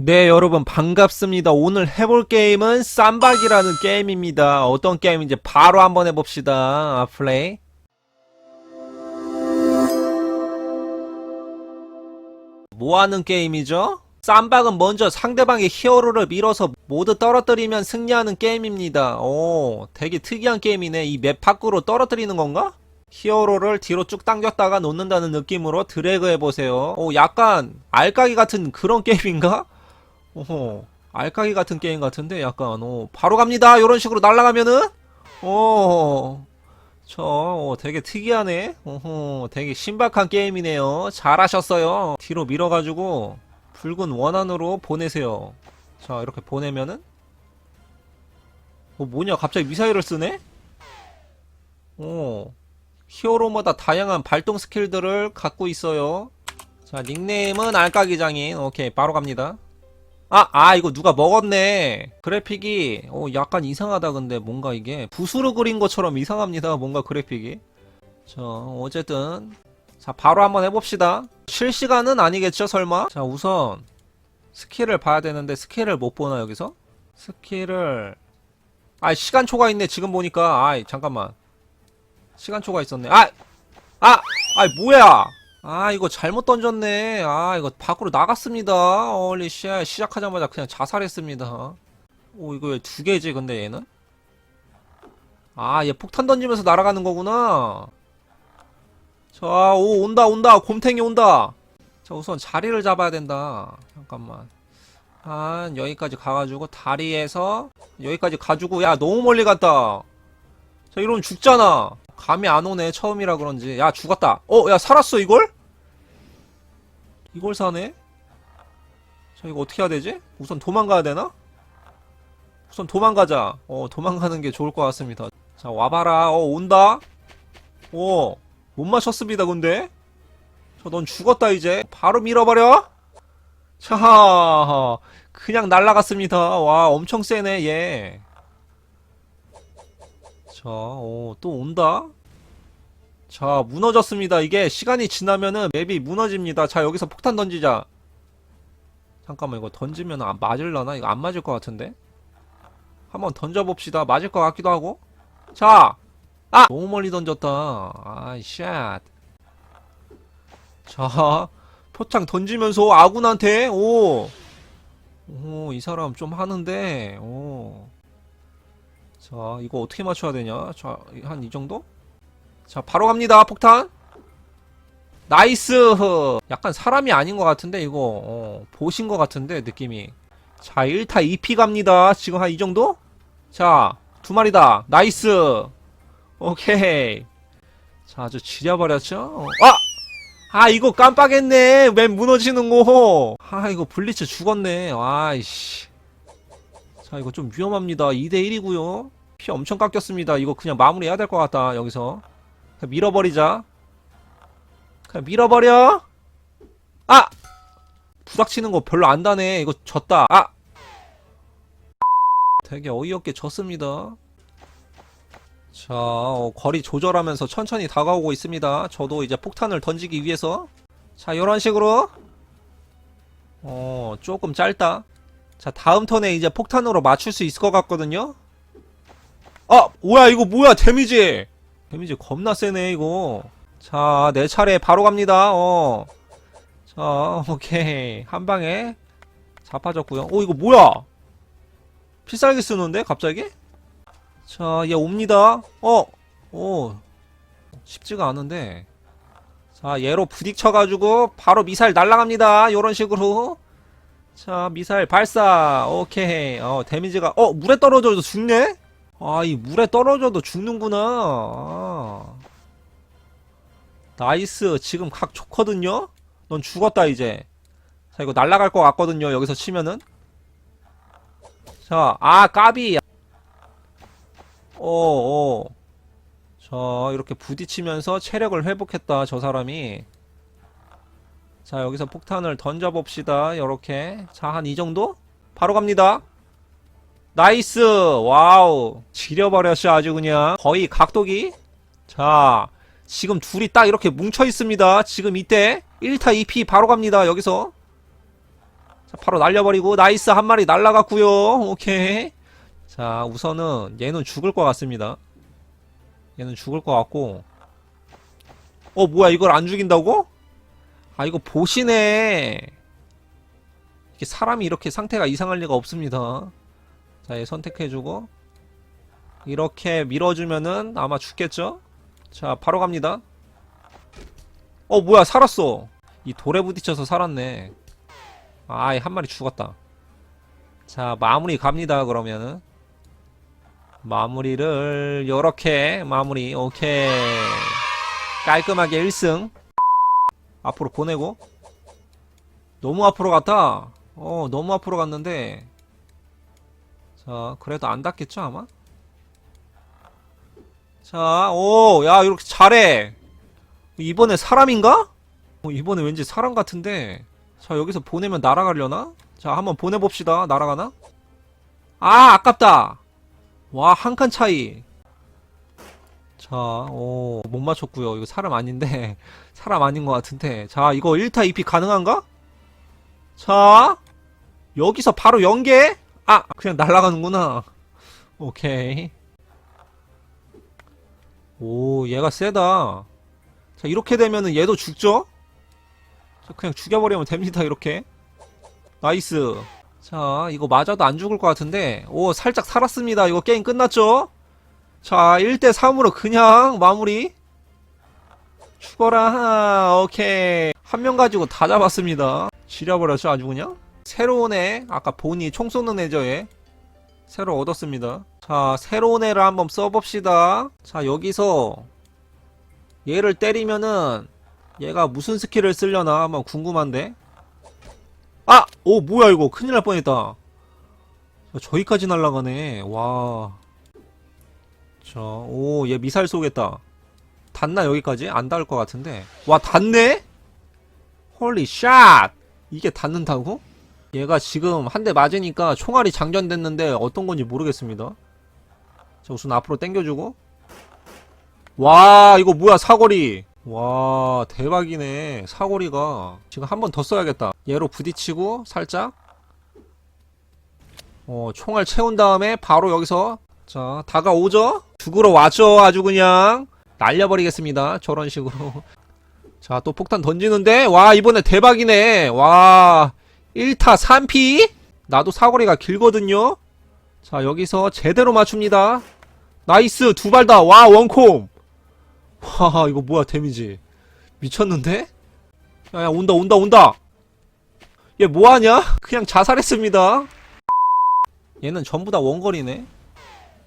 네, 여러분 반갑습니다. 오늘 해볼 게임은 쌈박이라는 게임입니다. 어떤 게임인지 바로 한번 해봅시다. 아, 플레이. 뭐 하는 게임이죠? 쌈박은 먼저 상대방의 히어로를 밀어서 모두 떨어뜨리면 승리하는 게임입니다. 오, 되게 특이한 게임이네. 이 맵 밖으로 떨어뜨리는 건가? 히어로를 뒤로 쭉 당겼다가 놓는다는 느낌으로 드래그 해보세요. 오, 약간 알까기 같은 그런 게임인가? 오호, 알까기 같은 게임 같은데 약간 어, 바로 갑니다. 이런 식으로 날아가면은 어, 저 어, 되게 특이하네. 오호, 되게 신박한 게임이네요. 잘하셨어요. 뒤로 밀어가지고 붉은 원안으로 보내세요. 자 이렇게 보내면은 어 뭐냐 갑자기 미사일을 쓰네? 어 히어로마다 다양한 발동 스킬들을 갖고 있어요. 자 닉네임은 알까기 장인. 오케이 바로 갑니다. 아, 아, 이거 누가 먹었네. 그래픽이, 어, 약간 이상하다, 근데, 뭔가 이게. 붓으로 그린 것처럼 이상합니다, 뭔가 그래픽이. 자, 어쨌든. 자, 바로 한번 해봅시다. 실시간은 아니겠죠, 설마? 자, 우선, 스킬을 봐야 되는데, 스킬을 못 보나, 여기서? 스킬을, 아, 시간 초가 있네, 지금 보니까. 아이, 잠깐만. 시간 초가 있었네. 아! 아! 아이, 뭐야! 아 이거 잘못 던졌네. 아 이거 밖으로 나갔습니다. 얼리 시 시작하자마자 그냥 자살했습니다. 오 이거 왜두 개지 근데 얘는? 아 얘 폭탄 던지면서 날아가는 거구나. 자오 온다 온다. 곰탱이 온다. 자 우선 자리를 잡아야 된다. 잠깐만. 한 여기까지 가가지고 다리에서 여기까지 가지고 야 너무 멀리 갔다. 자 이러면 죽잖아. 감이 안 오네 처음이라 그런지. 야 죽었다. 어 야 살았어 이걸? 이걸 사네? 자 이거 어떻게 해야 되지? 우선 도망가야 되나? 우선 도망가자. 어 도망가는 게 좋을 것 같습니다. 자 와봐라. 어 온다. 어못 맞췄습니다 근데. 저 넌 죽었다 이제. 바로 밀어버려. 자 그냥 날라갔습니다. 와 엄청 세네 얘. 자, 어, 또 온다? 자, 무너졌습니다. 이게 시간이 지나면은 맵이 무너집니다. 자, 여기서 폭탄 던지자. 잠깐만, 이거 던지면 안 맞을라나? 이거 안 맞을 것 같은데? 한번 던져봅시다. 맞을 것 같기도 하고. 자! 아! 너무 멀리 던졌다. 아이, 샷. 자, 표창 던지면서 아군한테, 오! 오, 이 사람 좀 하는데, 오. 자, 이거 어떻게 맞춰야 되냐? 자, 한 이 정도? 자, 바로 갑니다. 폭탄. 나이스! 약간 사람이 아닌 것 같은데, 이거, 어, 보신 것 같은데, 느낌이. 자, 1타 2피 갑니다. 지금 한 이 정도? 자, 두 마리다. 나이스! 오케이. 자, 아주 지려버렸죠? 어, 아! 아, 이거 깜빡했네. 맵 무너지는 거. 아, 이거 블리츠 죽었네. 아이씨. 자, 이거 좀 위험합니다. 2대1이고요 피 엄청 깎였습니다. 이거 그냥 마무리해야 될 것 같다. 여기서. 그냥 밀어버리자. 그냥 밀어버려. 아! 부닥치는 거 별로 안 다네. 이거 졌다. 아! 되게 어이없게 졌습니다. 자, 어, 거리 조절하면서 천천히 다가오고 있습니다. 저도 이제 폭탄을 던지기 위해서. 자, 이런 식으로. 어, 조금 짧다. 자, 다음 턴에 이제 폭탄으로 맞출 수 있을 것 같거든요? 아! 뭐야, 이거 뭐야, 데미지! 데미지 겁나 세네, 이거. 자, 내 차례 바로 갑니다, 어. 자, 오케이. 한 방에 자빠졌고요 오, 이거 뭐야? 필살기 쓰는데, 갑자기? 자, 얘 옵니다. 어! 오. 쉽지가 않은데. 자, 얘로 부딪혀가지고, 바로 미사일 날아갑니다. 요런 식으로. 자, 미사일 발사. 오케이. 어, 데미지가, 어, 물에 떨어져도 죽네? 아, 이 물에 떨어져도 죽는구나. 아. 나이스. 지금 각 좋거든요? 넌 죽었다, 이제. 자, 이거 날아갈 것 같거든요. 여기서 치면은. 자, 아, 까비. 어, 어. 자, 이렇게 부딪히면서 체력을 회복했다, 저 사람이. 자 여기서 폭탄을 던져봅시다 요렇게 자 한 이 정도? 바로 갑니다 나이스 와우 지려버렸어 아주 그냥 거의 각도기 자 지금 둘이 딱 이렇게 뭉쳐 있습니다 지금 이때 1타 2피 바로 갑니다 여기서 자, 바로 날려버리고, 나이스, 한 마리 날라갔구요 오케이. 자, 우선은, 얘는 죽을 것 같습니다. 얘는 죽을 것 같고. 어, 뭐야, 이걸 안 죽인다고? 아, 이거 보시네. 이게 사람이 이렇게 상태가 이상할 리가 없습니다. 자, 얘 선택해주고. 이렇게 밀어주면은 아마 죽겠죠? 자, 바로 갑니다. 어, 뭐야, 살았어. 이 돌에 부딪혀서 살았네. 아이, 한 마리 죽었다. 자, 마무리 갑니다, 그러면은. 마무리를, 요렇게, 마무리, 오케이. 깔끔하게 1승. 앞으로 보내고. 너무 앞으로 갔다. 어, 너무 앞으로 갔는데. 자, 그래도 안 닿겠죠, 아마? 자, 오, 야, 이렇게 잘해. 이번에 사람인가? 어, 이번에 왠지 사람 같은데. 자, 여기서 보내면 날아가려나? 자, 한번 보내봅시다. 날아가나? 아, 아깝다. 와, 한 칸 차이. 자, 오, 못 맞췄고요. 이거 사람 아닌데. 사람 아닌 것 같은데. 자, 이거 1타 2피 가능한가? 자, 여기서 바로 연계? 아, 그냥 날아가는구나. 오케이. 오, 얘가 세다. 자, 이렇게 되면은 얘도 죽죠? 자, 그냥 죽여버리면 됩니다, 이렇게. 나이스. 자, 이거 맞아도 안 죽을 것 같은데. 오, 살짝 살았습니다. 이거 게임 끝났죠? 자, 1대3으로 그냥 마무리. 죽어라. 오케이. 한 명 가지고 다 잡았습니다. 지려버렸죠, 아주 그냥? 새로운 애, 아까 본이 총 쏘는 얘. 새로 얻었습니다. 자, 새로운 애를 한번 써봅시다. 자, 여기서 얘를 때리면은 얘가 무슨 스킬을 쓰려나 한번 궁금한데. 아! 오, 뭐야, 이거. 큰일 날 뻔했다. 자, 저기까지 날아가네. 와. 자, 오, 얘 미사일 쏘겠다. 닿나, 여기까지? 안 닿을 것 같은데. 와, 닿네? 홀리 샷! 이게 닿는다고? 얘가 지금 한 대 맞으니까 총알이 장전됐는데 어떤 건지 모르겠습니다. 자, 우선 앞으로 당겨주고. 와, 이거 뭐야, 사거리. 와, 대박이네. 사거리가. 지금 한 번 더 써야겠다. 얘로 부딪히고, 살짝. 어, 총알 채운 다음에 바로 여기서. 자, 다가오죠? 죽으러 왔죠, 아주 그냥. 날려버리겠습니다. 저런 식으로. 자, 또 폭탄 던지는데, 와, 이번에 대박이네. 와, 1타 3피? 나도 사거리가 길거든요? 자, 여기서 제대로 맞춥니다. 나이스, 두 발 다. 와, 원콤. 와, 이거 뭐야, 데미지. 미쳤는데? 야, 야, 온다, 온다, 온다. 얘 뭐하냐? 그냥 자살했습니다. 얘는 전부 다 원거리네.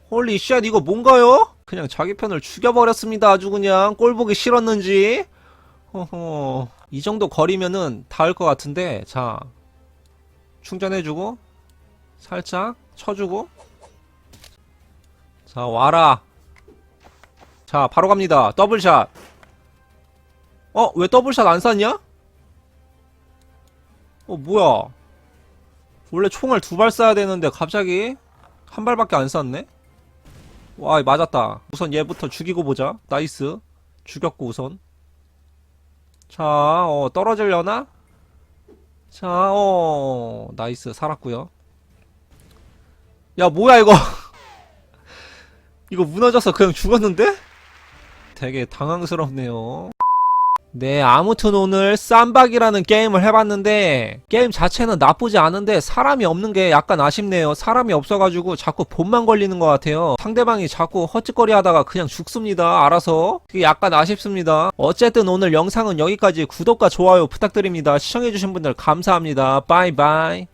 홀리 쉣, 이거 뭔가요? 그냥 자기 편을 죽여버렸습니다. 아주 그냥. 꼴 보기 싫었는지. 허허. 이 정도 거리면은 닿을 것 같은데, 자. 충전해주고, 살짝 쳐주고, 자, 와라. 자, 바로 갑니다. 더블샷. 어, 왜 더블샷 안 쐈냐? 어, 뭐야. 원래 총을 두 발 쏴야 되는데 갑자기 한 발밖에 안 쐈네? 와, 맞았다. 우선 얘부터 죽이고 보자. 나이스. 죽였고, 우선. 자, 어, 떨어지려나? 자, 어, 나이스. 살았고요 야, 뭐야, 이거. 이거 무너져서 그냥 죽었는데? 되게 당황스럽네요. 네, 아무튼 오늘 쌈박이라는 게임을 해봤는데 게임 자체는 나쁘지 않은데 사람이 없는 게 약간 아쉽네요. 사람이 없어가지고 자꾸 본만 걸리는 것 같아요. 상대방이 자꾸 헛짓거리 하다가 그냥 죽습니다. 알아서. 그게 약간 아쉽습니다. 어쨌든 오늘 영상은 여기까지 구독과 좋아요 부탁드립니다. 시청해주신 분들 감사합니다. 바이바이.